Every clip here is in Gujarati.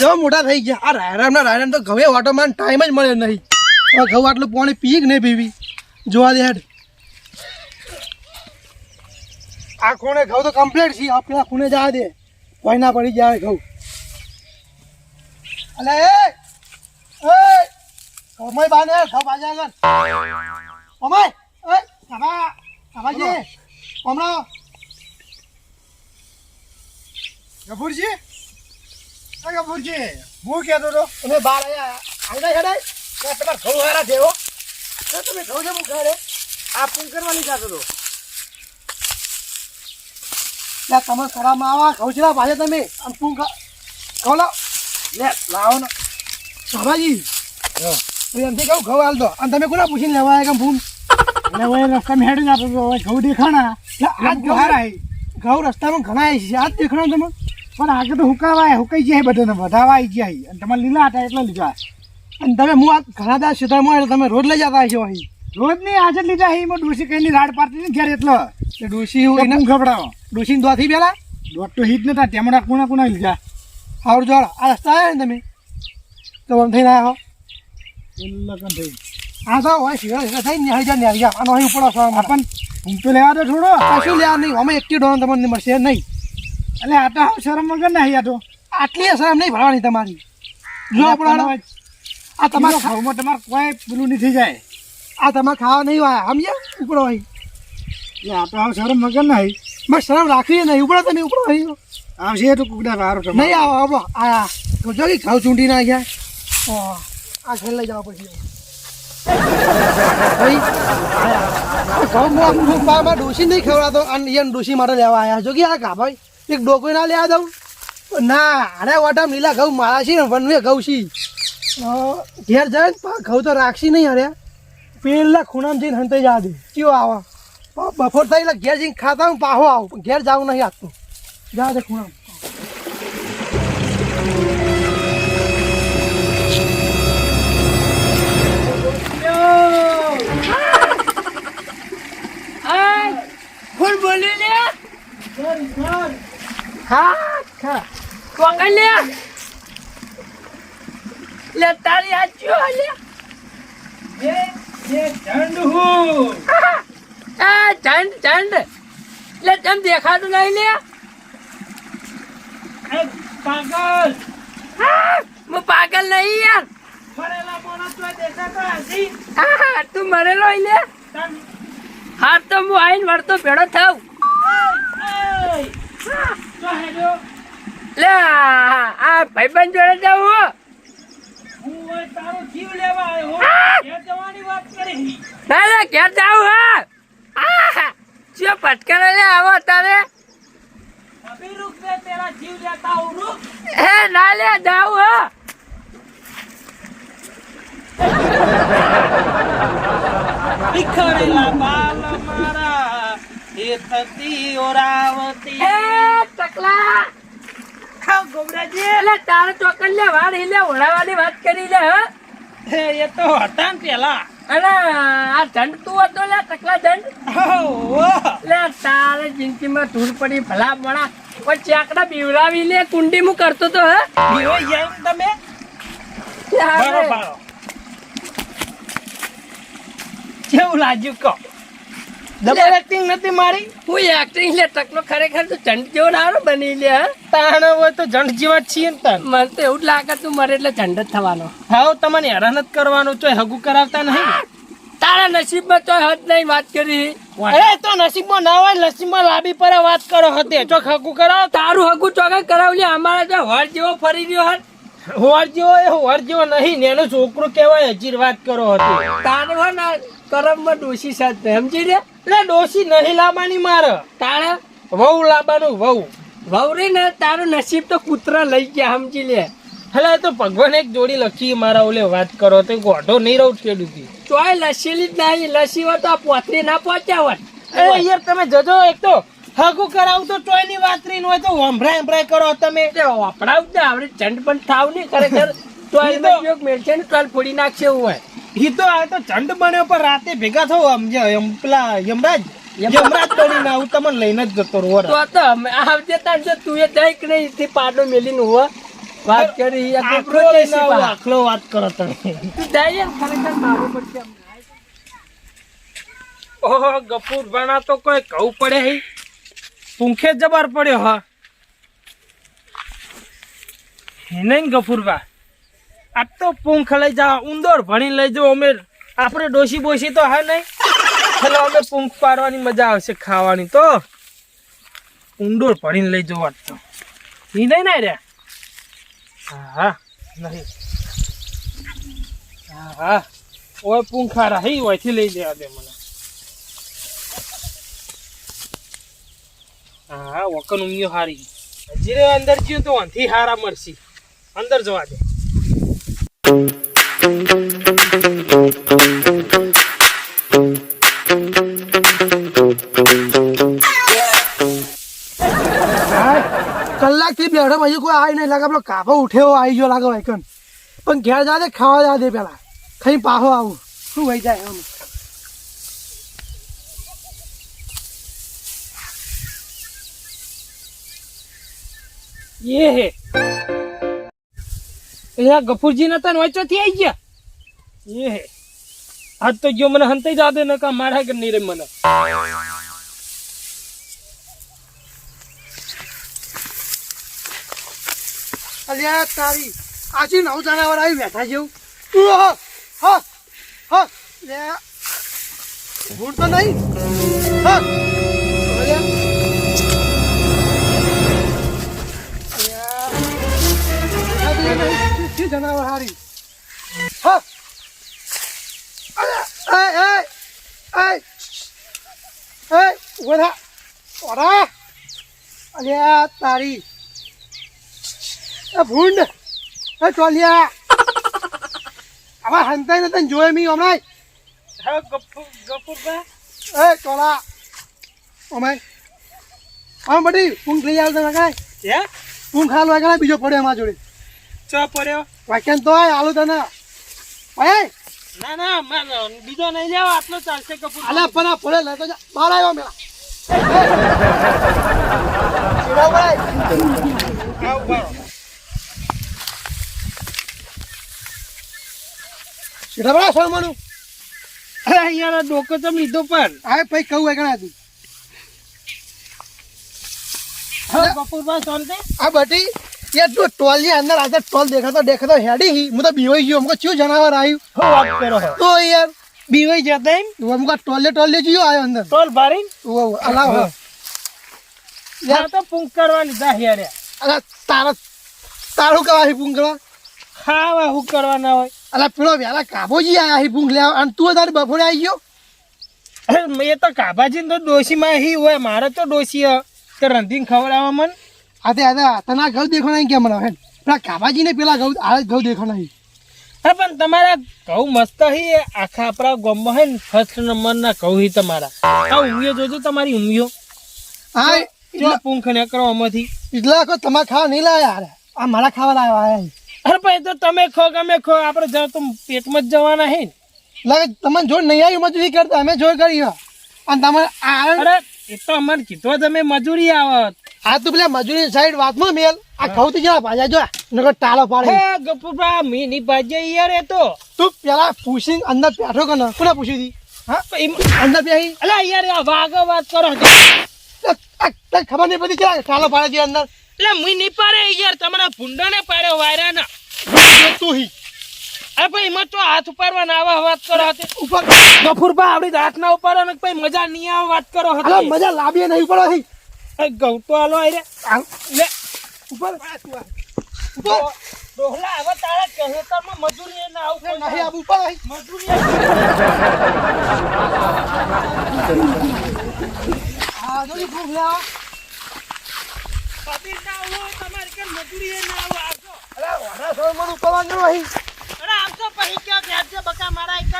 જો મોટા થઈ ગયા. આ રાયરામ ના રાયરામ તો ઘવે વાટો માં ટાઈમ જ મળે નહીં. ઘઉં આટલું પાણી પી કે નહીં પીવી? જોવા દે હેડ. આ ખૂણે ઘઉં તો કમ્પ્લીટ છે. આ પેલા ખૂણે જવા દે. કોઈ ના પડી જાય ઘઉં. અલે, એ એ બાને ઘઉં બાજા આગળ. કમાઈ, એ કાકા કાકાજી હમણાં ગફુરજી આ ગફુરજી હું કહેતો હતો અમે બહાર આવ્યા આવડા હેડે તમારે ઘઉં હારા હો. તો તમે ઘઉં છે ખાડે આ પૂન કરવાની જતો હતો. તમે ખરામાં આવા છે ભાજે તમે? આમ પૂન ઘઉં લાવ. લે લાવો ને. બાબાજી એમથી કહું ઘઉં હાલ દો. અને તમે કોના પૂછીને લેવા આવ્યા કેમ ફૂમ એટલે હવે રસ્તામાં હેડી જતો હતો હવે ઘઉં દેખાણા. આજ ઘઉં રસ્તામાં ઘણા છે. આજ દેખાડો તમે? પણ આગળ તો હુકાવાય હુકાઈ જાય બધાને વધાવા આવી જાય. અને તમારે લીલા હતા એટલે લીધા. અને તમે હું આ ઘણા દાસ ક્ષેત્રમાં એટલે તમે રોજ લઈ જતા છો અહીં. રોજ નહીં આજે લીધા એમાં ડોસી કઈ ની રાડ પાડતી ને ઘેર એટલે. તે ડોસી હું એને ગભડાવો ડોશીને દોથી પેલા દોઢ તો હિટ નતા તેમના કુણા કુણા લીધા. આવડ જોડ આ રસ્તા આવ્યા ને તમે? તો આમ થઈને આવ્યા હો. લગન થઈ આ તો હોય શિવા થઈ નિહાળી જાય નિહાળી જાય. આનો અહીં ઉપડો છો પણ હું તો લેવા દો થોડો. કશું લેવા નહીં. અમે એકટી ડોન તમને મળશે નહીં. એટલે આ તો શરમ વગર નહીં આ તો. આટલી શરમ નહીં ભરવાની તમારી. જો આપણે આ તમારે ખાવામાં તમારે કોઈ પેલું નહીં થઈ જાય. આ તમારે ખાવા નહીં હોય સમજે ઉપડો ભાઈ એટલે આ તો હાવ શરમ વગર નહીં. બસ શરમ રાખવી નહીં ઉપડો તમે ઉપડો અહીં. આવશે તો કુકડા વારો તમારે. નહીં આવો આવો. આ તો જો ખાવ ચૂંટી ના ગયા આ ઘરે લઈ જવા પછી. ભાઈ ઘઉં ડોસી નહીં ખવડાતો અને ડોસી માટે લેવા આવ્યા જો કે આ કા ભાઈ. એક ડોકોઈ ના લેવા દઉં? ના અરે વાટા લીલા ઘઉં મારા છે ને વનવે ઘઉં છી. ઘેર જાય ઘઉં તો રાખશી નહીં અરે. પેલા ખૂણામાં જઈને હંતાઈ જવા દે. કયો આવો? બફોર બપોર થઈ એટલે ઘેર જઈને ખાતા હું પાહો આવું ઘેર જવું નહીં આપતું જા દે ખૂણામાં. બોલ્યું લે? લે લે તારી આ ચો લે. એ ઝંડ ઝંડ લે તમ દેખાતું નહીં લે? પાગલ. હા, હું પાગલ નહીં યાર. ફરેલા માણસ તો દેખાતા હજી હા, હા, તું મરેલો લે. હા તો હું આઈને વળતો ભેડો થાવ લે આ આ ભાઈબંધ જોડે જાવ હું. તારો જીવ લેવા આવ્યો હા. જવાની વાત કરી. ના ના ઘેર જાઉં હા? ચિયો લે આવો તારે? અભી રૂક દે તેરા જીવ લેતા હું રૂક હે ના લે જાવ હા. બાલ મારા. એ થતી ઓરાવતી. એ ટકલા ખાવ ગોબરાજી એટલે તારે ચોકન લે વાળ લે ઓળાવાની વાત કરી લે હા. એ તો હતા ને પેલા. અને આ દંડ તું હતો લે ટકલા દંડ? લે તારે જિંદગીમાં ધૂળ પડી ભલા મળા કોઈ ચાકડા બીવડાવી લે કુંડી હું કરતો તો હે. તમે? યાર, કેવું લાગ્યું કહો. ડબલ એક્ટિંગ નથી મારી? હું એક્ટિંગ લે ટકલો ખરેખર તો ચંડ જેવો નારો બની લે તાણ હોય તો જંડ જેવા છીએ ને તાણ. મને તો એવું જ લાગે તું મરે એટલે ચંડ જ થવાનો. હાઉ તમને હેરાન જ કરવાનું તો હગું કરાવતા નહીં? તારા નસીબમાં તો હદ નહીં વાત કરી. અરે તો નસીબમાં ના હોય નસીબમાં લાંબી પર વાત કરો હતે. જો હગું કરાવો. તારું હગું ચોકા કરાવલી અમારા તો હળ જેવો ફરી રહ્યો હત હોર જેવો એ હોર જેવો નહીં ને એનો છોકરો કહેવાય હજી વાત કરો હતી. તારો હો ના કરમમાં દોષી સાથે સમજી લે? એટલે ડોસી નહીં લાવવાની મારે. તારા વહુ લાવવાનું વહુ. વવરી ને તારું નસીબ તો કૂતરા લઈ ગયા સમજી લે. એટલે તો ભગવાન એક જોડી લખી મારા ઓલે વાત કરો તો ગોઢો નહીં રહું ખેડૂતી ચોય લસેલી જ નહીં લસી હોય તો આ પોતરી ના પહોંચ્યા હોત એ યાર તમે જજો એક તો. હગું કરાવું તો ચોયની વાતરી હોય તો વંભરાય વંભરાય કરો તમે. વાપરાવ ને આપણે ચંડ પણ થાવ નહીં ખરેખર ચોય ઉપયોગ મેળશે ને કાલ ફોડી નાખશે એવું હોય. ઈ તો આ તો ચંડ બન્યો પણ રાતે ભેગા થયો આમ જે પેલા યમરાજ. યમરાજ. બનીને આવું તમને લઈને જ જતો રહો તો તો આવજે તાન જો તું એ દઈ કે નહીં થી પાડો મેલીને હોવા વાત કરી આખલો લઈને આખલો વાત કરો તમે. તું જાય ને ખરેખર મારું પડશે ઓહો ગફુર ભાણા તો કોઈ કહું પડે હે. પૂંખે જબર પડ્યો હા. હે નહીં ગફુરબા આ તો પૂંખ લઈ જા ઉંદર ભણી લઈ જાઓ અમે આપણે ડોસી બોસી તો હા નહીં. ચલો અમે પૂંખ પાડવાની મજા આવશે ખાવાની તો. ઉંદર ભણીને લઈ જાઓ આજ તો. ઈ નહીં ને રે? હા હા નહીં. હા હા. ઓય પૂંખા રહી ઓયથી લઈ લેવા દે મને. હા વકન ઉમિયો હારી. હજી અંદર જ્યું તો અંથી હારા મળશે અંદર જવા દે. કલાકથી બેઠો પછી કોઈ આવી નહીં લાગે. આપણો કાપો ઉઠેવો આવી ગયો લાગે વાયકન પણ ઘેર જા દે, ખાવા જા દે પેલા. ખાઈ પાહો આવું. શું વહી જાય એમ. ये હે એલા ગફુરજી નતા વાંચો થી આવી ગયા? એ આજ તો ગયો મને હંતાઈ જા દે નકા મારા કે નહીં રે મને. અલ્યા તારી આજે નવ જણાવર આવી બેઠા જેવું ઉહ, હા હા લે ભૂલ તો નહીં? હા. નહીં. શી જનાવર હારી. ઓરા. અલ્યા તારી. ભૂંડ. ચોલિયા. આવા હંતાઈ તને જોયે મી હમણાં હા એ ચોલા. ઓમાય. હા બધી ઊંઘ થઈ આવતા કાંઈ? હે? ઊંઘ હાલ વાગણા બીજો પડ્યો એમાં જોડે. ચો પડ્યો? વાક્યાન તો આલુ તને. ઓય ના ના માર બીજો નહીં જાવ આટલો ચાલશે કપૂર આલે પણ આ ફોડે લેતો જા. બહાર આવ્યો મેલા ચીડા ભાઈ આવ બારો ચીડા ભાઈ સોમવાનું અરે યાર ડોકો તો લીધો પણ. કહું હા કપૂરબા શાંતિ? આ બટી યાર તું ટોલ અંદર આજે ટોલ દેખાતો દેખાતો હેડી હી. હું તો બીવાઈ ગયો અમકો ચિયો જનાવર આવ્યું હો વાત કરો હો તો યાર બીવાઈ જતા એમ? તું અમકો ટોલે ટોલે જીયો આવ્યો અંદર. ટોલ ભારી ઓ અલાવ હા. યાર તો પૂંક કરવા લીધા યાર અલા તારા તારું કવા પૂંગ કરવા? ખાવા હું કરવાના હોય? અલા પેલો વેલા કાબોજી આયા હી પૂંગ લેવા. અને તું તારી બપોરે આવી ગયો? એ તો કાબાજી તો ડોશીમાં હી હોય. મારે તો ડોશી હ. તો રંધીને ખવડાવવા મન. આતે આતે તના ઘઉં દેખો નહીં કેમ મને હેન પેલા કાબાજીને પેલા ઘઉં આ ઘઉં દેખો નહીં. હા પણ તમારા ઘઉં મસ્ત હી આખા આપણા ગામમાં હે ને ફર્સ્ટ નંબરના ઘઉં હી તમારા. આ ઉમિયો જોજો તમારી ઊંઘ્યો હા જો પૂંખ ને કરો આમાંથી. એટલા કો તમારે ખાવા નહીં લાયા યાર. આ મારા ખાવા લાવ્યા આયા. અરે ભાઈ તો તમે ખો ગમે ખો. આપણે જાવ તો પેટમાં જ જવાના હે લાગે તમને જોડ નહીં આવી મજૂરી કરતા અમે જોડ કરી અને તમે આ અરે એ તો અમને કીધો તમે મજૂરી આવત. આ તું પેલા મજૂરી સાઈડ વાતમાં મેલ. આ ઘઉં જવા પાછા જો નકર ટાળો પાડે. હે ગપુભા મીની ભાજે યાર એ તો. તું પેલા પૂછી અંદર બેઠો કે ના? કોને પૂછી દી હા? અંદર બેહી. અલા યાર આ વાગ વાત કરો તને ખબર નહીં પડી કે ટાળો પાડે છે અંદર? એટલે મી નહીં પાડે યાર તમારા ભૂંડાને પાડે વાયરાના. તું હી. અરે ભાઈ એમાં તો હાથ ઉપાડવાના આવા વાત કરો હતી ઉપર. ગફુરભા આપડી હાથ ના ઉપાડો ને ભાઈ મજા નહીં આવે વાત કરો હતી મજા લાવીએ નહીં પડો હી. ઘઉં તો હાલો આઈ રે આમ, લે ઉપર. ડોહલા હવે તારા કહેતરમાં મજૂરી ના આવું કોઈ નહીં આવું ઉપર હી મજૂરી આ જોડી ભૂખ લેવા. કબીર ના આવો તમારી કે મજૂરી ના આવો આવજો અલા વાડા સોળ મણ ઉપાડવાનું નહીં અરે આવજો પછી ક્યાં છે બકા મારા એક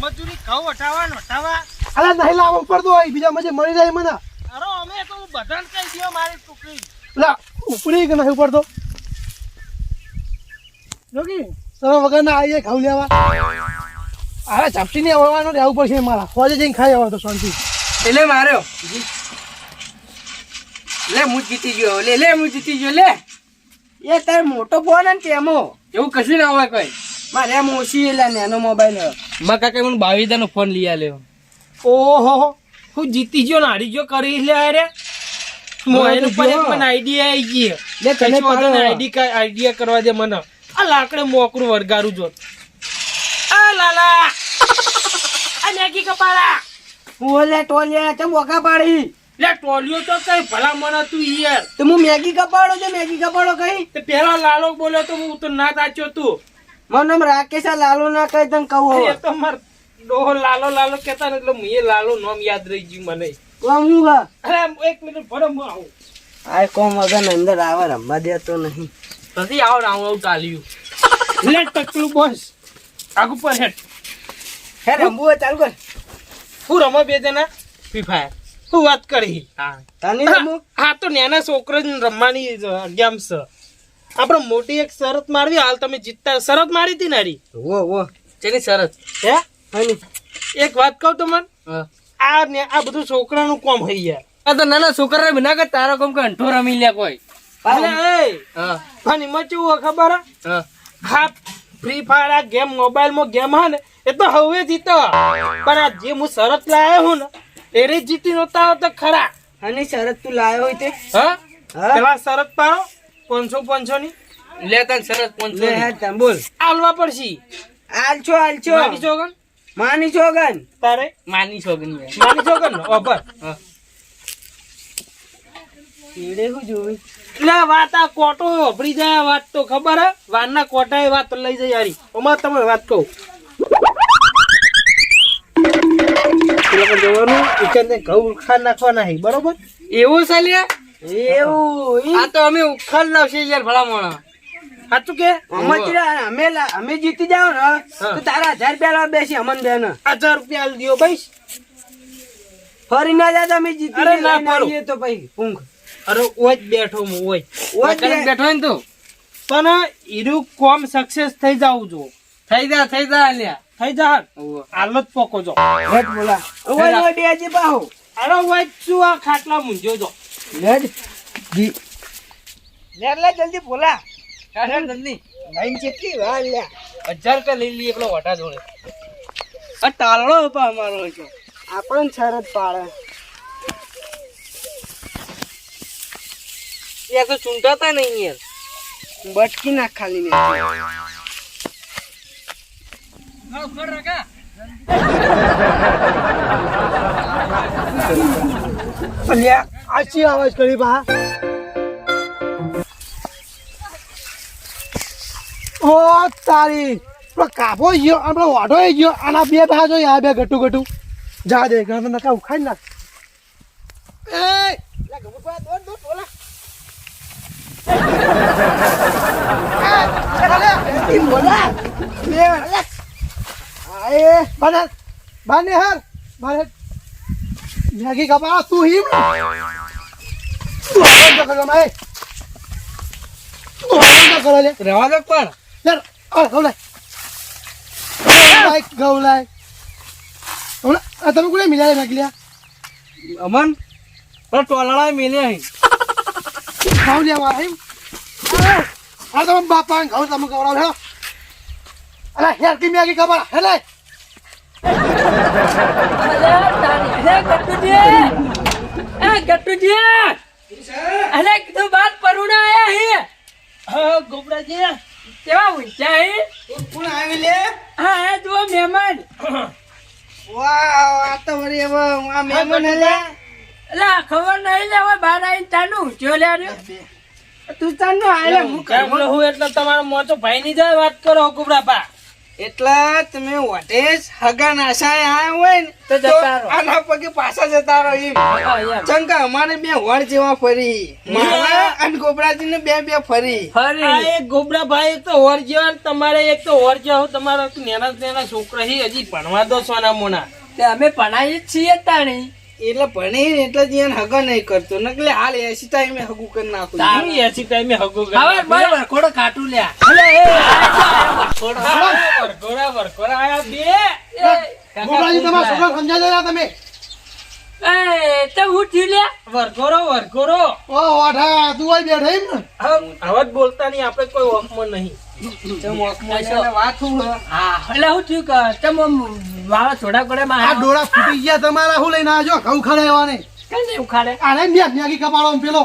મજૂરી ઘઉં વટાવા વટાવા અલા નહીં લાવો ઉપર દો હોય બીજા મજે મળી જાય મને. અમે તો હું બધાને કહી દો મારી ટુકડી. લા ઉપડી કે નહીં ઉપર તો જોગી તમે વગર ના આવીએ ખાવ લેવા. અરે ઝપટી ને આવવાનું રહેવું પડશે મારા. ફોજે જઈને ખાઈ આવવા તો શાંતિ. એટલે માર્યો. લે હું જીતી ગયો. લે લે હું જીતી ગયો. લે. એ તાર મોટો ફોન ને તેમો. એવું કશું ના હોય કોઈ. મારે એમ ઓછી એટલે નાનો મોબાઈલ મકા કે કાકા મને બાવીસ નો ફોન લઈ આલ્યો. ઓહો. હું જીતી ગયો ને હારી ગયો કરી લે અરે. મોબાઈલ ઉપર એક મને આઈડિયા આવી ગઈ. લે તને પાડો. આઈડી આઈડિયા કરવા દે મને. આ લાકડે મોકરું વરગારું જો આ લાલા. આ નેકી કપાળા. ઓલે ટોલિયા તે મોકા પાડી? લે ટોલિયો તો કઈ ભલા મને તું યાર. તો હું મેગી કપાડો છે મેગી કપાડો કઈ? તે પેલા લાલો બોલ્યો તો હું તો ના તાચ્યો તું. મને રાકેશ આ લાલો ના કઈ તને કહું એ તો માર ડોહો લાલો લાલો કેતા ને એટલે હું એ લાલો નામ યાદ રહી ગયું મને. કોમ હું અરે આમ એક મિનિટ ભરો હું આવું. આ કોમ વગર અંદર આવે રમવા દેતો નહીં. પછી આવો ને આવું ચાલ્યું. લે ટકલું બોસ. આગુ પર હેડ હે રમવું ચાલુ કર હું રમો બે જણા? ફ્રી ફાયર હું વાત કરી? હા. તને રમવું હા તો નાના છોકરો રમવાની ગેમ છે. આપણે મોટી એક શરત મારવી હાલ તમે જીતતા શરત મારી હતી નારી ઓ ઓ જેની શરત? હે? હની એક વાત કહું તો મને આ ને આ બધું છોકરાનું કોમ હઈ યાર. આ તો નાના છોકરા બના કે તારો કોમ કે અંઠો રમી લે કોઈ પાણી મચવું હોય ખબર હે? હા. ફ્રી ફાયર આ ગેમ મોબાઈલમાં ગેમ હા ને એ તો હવે જીતો પણ આ જે હું શરત લાયો હું ને એ રે જીતી નતા તો ખરા. હની શરત તું લાયો હોય તે. હા? હા. પેલા શરત પાડો પાંચસો પાંચસો ની લે તને શરત પાંચસો હે બોલ. આલવા પડશે. આલ છો આલ છો માની છોગન. તારે? માની છોગન માની છોગન? ઓબર ઓભર હું. જોવી? એટલે વાત આ કોટો અભડી જાય વાત તો ખબર હે? વારના કોટા એ વાત લઈ જાય યારી અમાર તમે વાત કહું. જવાનું ઘઉં ઉખાડ નાખવાના હે બરોબર? એવું ચાલ્યા એવું આ તો અમે ઉખાડ લાવશે યાર ભલા મોણા સાચું કે? અમે અમે જીતી જાવ ને તો તારા હજાર રૂપિયા લાવ બેસી અમન બેન. હજાર રૂપિયા આલી દ્યો ભાઈ. ફરી ના જાય અમે જીતી અરે ના લઈને તો પછી ઊંઘ અરે ઓય બેઠો હું ઓય. ઓય બેઠો ને તું. પણ ઈરું કોમ સક્સેસ થઈ જાવું જો. થઈ જા થઈ જા અલ્યા થઈ જા. હાલ જ પોકો જો. હેટ બોલા. ઓય ઓય ડેજી પાહો. અરે ઓય શું આ ખાટલા મૂંઝ્યો જો. હેટ જી. લે લે જલ્દી બોલા. કાઢ જલ્દી લાઈન કેટલી વાર લ્યા હજાર રૂપિયા લઈ લઈએ પેલો વટા જોડે. આ ટાળો અમારો છે આપણને શરત પાડે. એ તો ચૂંટાતા નહીં યાર. બટકી નાખ ખાલી ને અલ્યા આછી અવાજ કરી બા? ઓ તારી. પેલો કાપો ગયો, અને પેલો વાઢો ગયો આના બે ભા જોઈએ આ બે ઘટું ઘટું જા દે, ઘર નકા ઉખાડ નાખ. લા મેગી કપા તું હિમ તું કરો મેં તું આનંદ કરો લે રહેવા દો પણ યાર! આ ગૌલાય ગૌલાય. ગૌલાય ગૌલા આ તમે કોને મિલાય મેગી લ્યા અમન પણ ટોલાળા મેલે અહીં. ઘઉં લેવા હિમ આ તમે બાપા ઘઉં તમે ગૌરાવ હેલો. અલા યાર કી મેગી કપા હેલે. હા ગોબરાજી કોણ આવી લે મહેમાન વાહ આ તો વળી હવે લે. ખબર નહીં લે હવે બાર આવીને ચાનું જો લે તું ચાલ નો આલે હું એટલે હું એટલે તમારો મોટો ભાઈ ની જાય વાત કરો ગોબરા પા એટલા તમે વટેશ હગા નાસાય આ હોય ને તો જતા રહો. આના પગે પાછા જતા રહો એમ. ચંકા અમારે બે વળ જેવા ફરી. મારા અને ગોબરાજી ને બે બે ફરી. આ એક ગોબરા ભાઈ તો વળ જેવા તમારે એક તો વળ જેવા. તમારા નેના નેના છોકરા હજી ભણવા દો સોના મોના. અમે ભણાઈએ છીએ તાણી. એટલે ભણી ને એટલે જ એને હગા નહીં કરતો. નકલે હાલ એસી ટાઈમે હગું કરી નાખું. તારું એસી ટાઈમે હગો હવે બરાબર કોડો કાટું લ્યા. વરઘોડા વરઘોડા આયા બે. ગોબરાજી તમારા છોકરા સમજાય દેલા તમે? એ તો હું થયું લ્યા? વરઘોરો વરઘોરો ઓ વાઠા તું આઈ બેઠા એમ ને? હવે હવે જ બોલતા નહીં આપણે કોઈ ઓફમાં નહીં. હા એટલે હું થયું કે તમે આમ વાવા છોડા કોડે આ માં ડોળા ફૂટી ગયા તમારા હું લઈને આવજો ઘઉં ખડે એવાને કઈ ઉખાડે? આને ન્યા ન્યાકી કપાળો પેલો.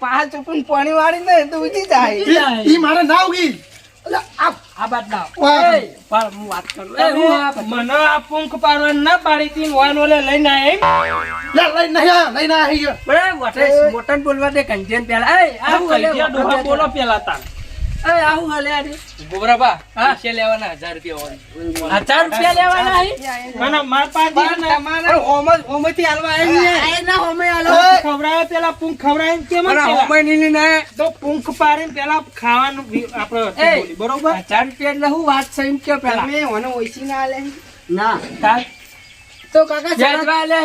પાંચ ચોપન પાણી વાળી ને તો ઉજી જાય. ઈ- ઈ મારે ના ઉગી. મને આ પૂંખ પાડવાની ના પાડી હતી ને ઓલે લઈને લે લઈને નહીં આ, આવી વટે મોટન બોલવા દે કંજન પેલા. બોલો પેલા તાર આવું હલે આરી ગોબરાબા પૈસા લેવાના હજાર રૂપિયા હજાર રૂપિયા લેવાના હી? અને માર પાસે તમારે ઓમ જ થી હાલવા આવી ને હોમે પેલા પૂંખ કેમ ની તો પૂંખ પેલા ખાવાનું આપણે બરોબર? હજાર રૂપિયા એટલે હું વાત છે એમ કયો પેલા. ઓને ઓછી ના લે ના. તાર? તો કાકા લે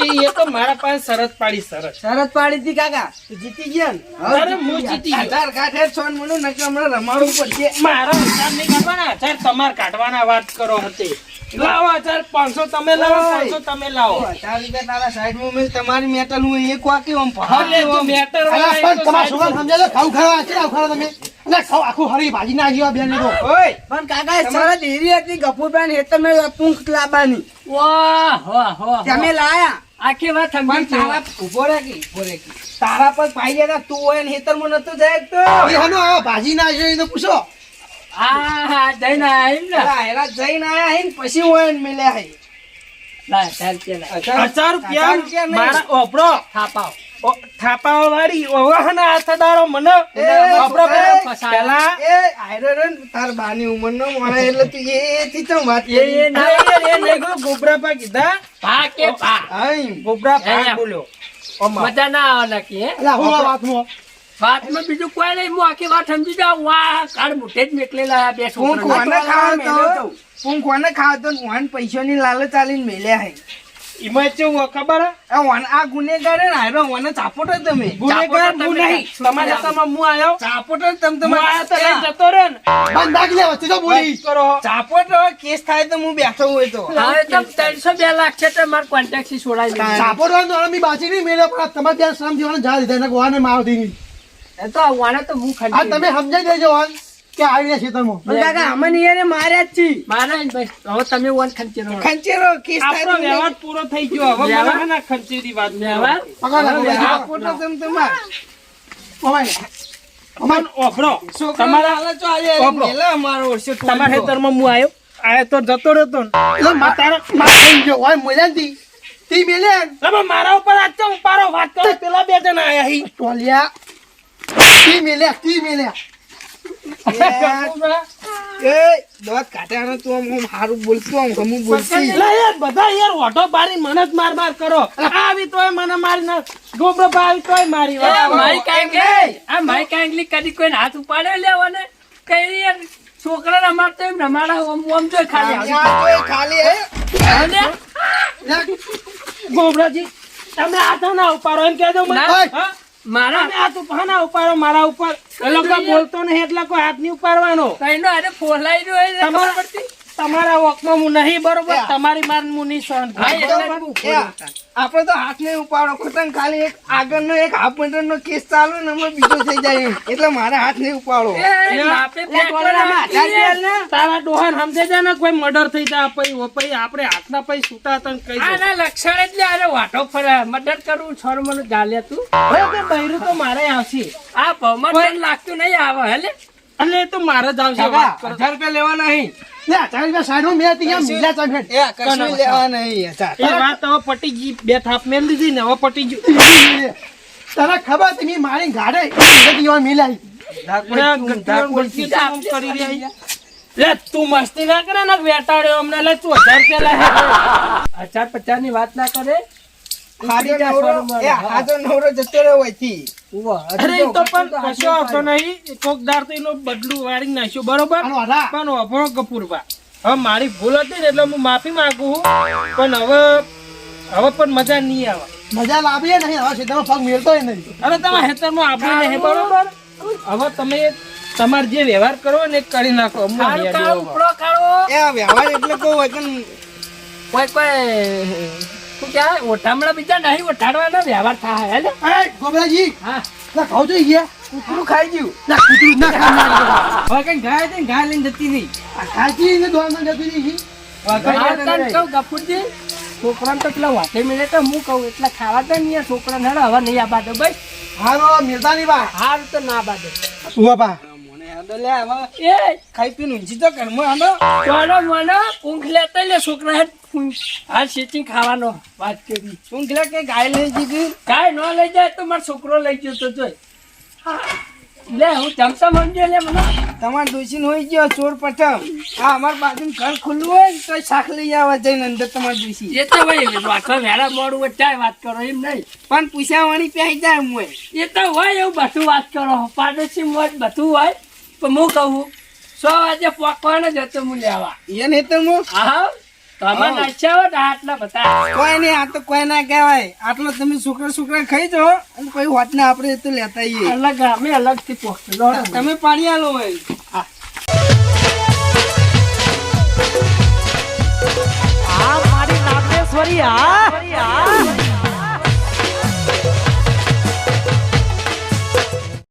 એ તો મારા પાસે શરત પાડી શરત. શરત પાડી હતી કાકા જીતી ગયા ને? અરે હું જીતી ગયો. હજાર કાઢે છો ને મને હમણાં રમાડવું પડશે. મારા હિસાબ નહીં કાઢવાના હજાર તમારે કાઢવાના વાત કરો હતી. લાવો હજાર પાંચસો તમે લાવો પાંચસો તમે લાવો. હજાર રૂપિયા તારા સાઈડમાં મેં તમારી મેટલ હું એક વાકી આમ તમારા સમજાય છે, તમે. આખું હરી ભાજી ના ગયો બેન તો. ઓય. પણ કાકા શરત એવી હતી ગફુરભાઈ એ તમે પૂંખ લાવવાની વાહ વાહ વાહ તમે લાયા. આખી વાત સમજી તારા ઊભો તારા પર પાઈ જતા તું હોય ને હેતરમાં નતો જાય તો. હનો આ ભાજી ના આવ્યો એને પૂછો. હા હા જઈને આયા એમ ને? હેરા જઈને આયા હે ને પછી હોય ને મળ્યા હે. ના ચાલ ચાલ. લાય હજાર રૂપિયા. મારા ઓપડો. થાપાવ થાપાવા ઓવાહના હાથદારો મને. એ, પેલા એ આયરો તાર બાની ઉંમરનો માણસ એટલે તું એ એથી તો વાત એ એ ના અરે, એ નહીં ગો, ગોબરા પા કીધા. ભા કે ભા આઈ. ગોબરા પા બોલ્યો. મજા ના આવે નક્કી હે? એટલે હું વાતમાં? બીજું કોઈ નહીં હું આખી વાત સમજી જાઉં. વાહ કાળ મોટે જ મેકલેલા બે હું કોને ખાવ તો હું કોને ખાવ તો પૈસાની લાલચ આલીને મેલ્યા હે. એમાં કેવું હોય ખબર આ ગુનેગાર આયરો વને ચાપોટ તમે. ગુનેગાર હું નહીં છૂટી તમારા હું આયો? ચાપોટ તમ હું આયો તો લઈને તમે જતો રહ્યો ને. બંધ લે વચ્ચે તો બોલી. કરો. ચાપોટ કેસ થાય તો હું બેઠો હોય તો. હવે તો ત્રણસો બે લાખ છે તો મારે કોન્ટેક્ટથી વાળો બાજી નહીં પણ તમારે ત્યાં શ્રમ જીવન જા દીધા એને ગોવાને માવતી નહીં એ તો વાણે તો હું આ તમે સમજાઈ દેજો કે આવીને રહ્યા ખેતરમાં પણ કાકા અમને યાર માર્યા જ છી. મારા ને હવે તમે વન ખંચેરો. ખંચેરો કેસ આપણો વ્યવહાર પૂરો થઈ ગયો. હવે ના ખર્ચેની વાત ને હવે. ચાપોટ જ તમ તમાર. ઓમાય અમાર. ઓફરો તમારા. મેલા અમારો હું આયો? આયો તો જતો રહ્યો એટલે મા- તારા માર હોય મળ્યા તી. તી મેલ્યા તમે મારા ઉપર આજ તો ઉપાડો. વાત કરો. પેલા બે જણા આયા હી. ટોલિયા તી મેલ્યા તી મેલ્યા એ દોત કાઢ્યાનો તું આમ આમ હારું બોલતો આમ ગમું બોલતી. એટલે યાર બધા યાર ઓઢો પાડી મને જ માર માર કરો. આવી તોય મને મારી ના હાથ કઈ યાર છોકરા રમાડતો એમ રમાડા ઓમ ખાલી ખાલી ગોબરાજી તમે આ ના ઉપાડો એમ કહેજો મને? મારા આ તુફાના ઉપર ઉપાડો મારા ઉપર એ લોકો બોલતો નહીં એટલે કોઈ હાથ નહીં ઉપાડવાનો. કઈનો અરે ફોલાઈ રહ્યો હોય ને તમારા- તમારા વખમાં હું નહીં બરોબર? તમારી માર હું નહીં સહન આપણે તો હાથ નહીં ઉપાડો. ખોટન ખાલી એક આગળનો એક હાફ મીટર નો કેસ ચાલુ ને અમે બીજો થઈ જાય એટલે મારે હાથ નહીં ઉપાડો. તારા ડોહાન સમજે છે ને કોઈ મર્ડર થઈ જાય પછી પછી આપણે હાથના પછી છૂટા તને કહી. આના લક્ષણ એટલે અરે વાટો ફરે. મદદ કરું છોડ મને જાલે તું. બૈરું તો મારે આવશે. આ ભવમાં લાગતું નહીં આવે હલે એટલે તો મારે જ આવશે હજાર રૂપિયા લેવા નહીં. તો મસ્તી ના કરે ને વેટાડ્યો અમને. લે તું હજાર રૂપિયા હજાર પચાસની વાત ના કરે? ખાલી નવરો જતો રહ્યો અરે તો તો પણ કશો આવતો નહીં. કોક તો એનો બદલું વાળી નાખ્યો બરોબર? પણ અભણો કપૂરબા હવે મારી ભૂલ હતી ને એટલે હું માફી માંગુ છું. પણ હવે હવે પણ મજા નહીં આવે. મજા લાવીએ નહીં હવે સીધામાં પગ મેળતોય નહીં. હવે તમે હેતરમાં આપણે નહીં બરોબર? હવે તમે તમારે જે વ્યવહાર કરો ને કરી નાખો. વ્યવહાર એટલે કહું કોઈ કોઈ શું કહેવાય ઓઠામણા બીજા નહીં ઓઠાડવાના વ્યવહાર થાય હે ને? ગોબરાજી હા. ના ઘઉં ગયા. કૂતરું ખાઈ ગયું. ના કૂતરું ના ખાવા હવે કઈ ગાય હતી ગાય લઈને જતી નહીં. આ ને દોડમાં જતી કહું ગફુરજી છોકરાને તો પેલા વાટે મિલે તો હું કહું એટલા ખાવા દે ને છોકરાને હેડો હવે નહીં આ બાદો ભાઈ. હારો મિલતાની બા હાર તો ના બાદો શું બા. મને હેડો લે હવે એ. ખાઈ પીને ઊંચી તો ઘરમાં હેડો ચોડો મને ઊંઘ લેતા લે છોકરા. ઊંઘ. આ શેચી ખાવાનો વાત કરી. શું લે કે ગાય લઈ જતી ગાય ન લઈ જાય તો મારો છોકરો લઈ ગયો તો જોઈ લે હું ચમચા મંજો લે મને. તમારે દોષી હોય ગયો ચોર પઠમ આ અમાર બાજુ ઘર ખુલ્લું હોય તો શાક લઈ આવવા જઈને અંદર તમારે દોષી એ તો ભાઈ વાંચવા વહેલા મોડું હોય ત્યારે વાત કરો એમ નહીં. પણ પૂછ્યા વાણી પહેરી જાય મુએ એ તો હોય એવું બધું વાત કરો. પાડોશી મોજ બધું હોય. પણ હું કહું સો વાગે પોકવાનો જ હતો હું લેવા. એને તો હું? હા તમે નાચ્યા આટલા બધા. કોઈ નહીં આ તો કોઈ ના કહેવાય. આટલો તમે છોકરા છોકરા ખાઈ જાઓ અને કોઈ હોટને આપણે તો લેતા આવીએ અલગ અમે અલગથી પોકલો તમે પાણી આલો હોય. આ મારી નાગેશ્વરી આ